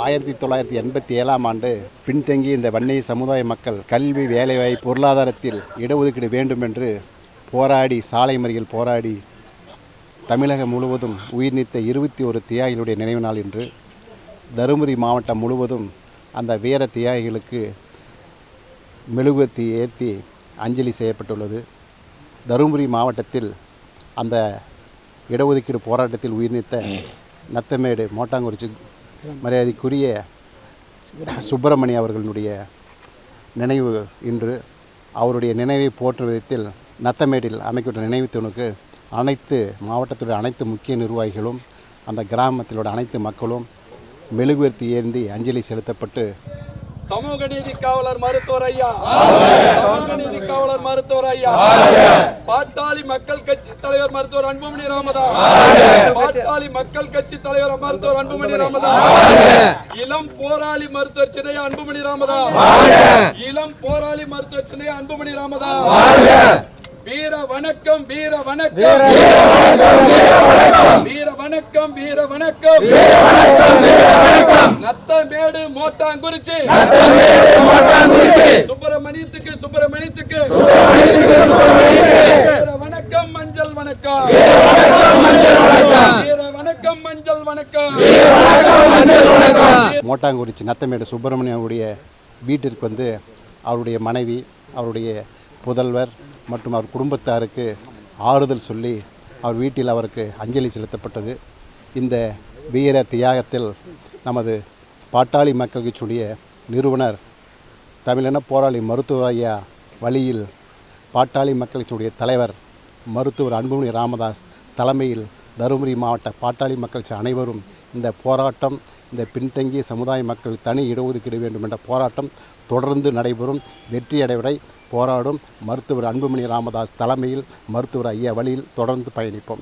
ஆயிரத்தி தொள்ளாயிரத்தி எண்பத்தி ஏழாம் ஆண்டு பின்தங்கிய இந்த வன்னிய சமுதாய மக்கள் கல்வி வேலைவாய்ப்பு பொருளாதாரத்தில் இடஒதுக்கீடு வேண்டும் என்று போராடி சாலை மறியல் போராடி தமிழகம் முழுவதும் உயிர் நீத்த இருபத்தி ஒரு தியாகிகளுடைய நினைவு நாள் இன்று. தருமபுரி மாவட்டம் முழுவதும் அந்த வீர தியாகிகளுக்கு மெழுகுவர்த்தி ஏற்றி அஞ்சலி செய்யப்பட்டுள்ளது. தருமபுரி மாவட்டத்தில் அந்த இடஒதுக்கீடு போராட்டத்தில் உயிர் நீத்த நத்தமேடு மோட்டாங்குறிச்சி மரியாதைக்குரிய சுப்பிரமணிய அவர்களுடைய நினைவு இன்று அவருடைய நினைவை போற்றும் விதத்தில் நத்தமேடில் அமைக்கப்பட்ட நினைவு தூணுக்கு அனைத்து மாவட்டத்துடைய அனைத்து முக்கிய நிர்வாகிகளும் அந்த கிராமத்திலோட அனைத்து மக்களும் மெழுகுவர்த்தி ஏந்தி அஞ்சலி செலுத்தப்பட்டு சமூக நீதி காவலர் மருத்துவர் ஐயா. சமூக நீதி காவலர் மருத்துவர் ஐயா. பாட்டாளி மக்கள் கட்சி தலைவர் மருத்துவர் அன்புமணி ராமதாஸ் பாட்டாளி மக்கள் கட்சி தலைவர் மருத்துவர் அன்புமணி ராமதாஸ் இளம் போராளி மருத்துவர் சின்னையா அன்புமணி ராமதாஸ் இளம் போராளி மருத்துவர் சின்னையா அன்புமணி ராமதாஸ் வீர வணக்கம் வீர வணக்கம். வீர வணக்கம் வீர வணக்கம். நத்தமேடு மோட்டாங்குறிச்சி. சுப்பிரமணியத்துக்கு சுப்பிரமணியத்துக்கு. வீர வணக்கம் மஞ்சள் வணக்கம். வீர வணக்கம் மஞ்சள் வணக்கம். மோட்டாங்குறிச்சி நத்தமேடு சுப்பிரமணியனுடைய வீட்டிற்கு வந்து அவருடைய மனைவி அவருடைய புதல்வர் மற்றும் அவர் குடும்பத்தாருக்கு ஆறுதல் சொல்லி அவர் வீட்டில் அவருக்கு அஞ்சலி செலுத்தப்பட்டது. இந்த வீர தியாகத்தில் நமது பாட்டாளி மக்கள் கட்சியுடைய நிறுவனர் தமிழின போராளி மருத்துவ ஐயா வழியில் பாட்டாளி மக்கள் கட்சியுடைய தலைவர் மருத்துவர் அன்புமணி ராமதாஸ் தலைமையில் தருமபுரி மாவட்ட பாட்டாளி மக்கள் அனைவரும் இந்த போராட்டம் இந்த பின்தங்கிய சமுதாய மக்கள் தனி இடஒதுக்கீடு வேண்டும் என்ற போராட்டம் தொடர்ந்து நடைபெறும். வெற்றி அடைவரை போராடும் மருத்துவர் அன்புமணி ராமதாஸ் தலைமையில் மருத்துவர் ஐயா வழியில் தொடர்ந்து பயணிப்போம்.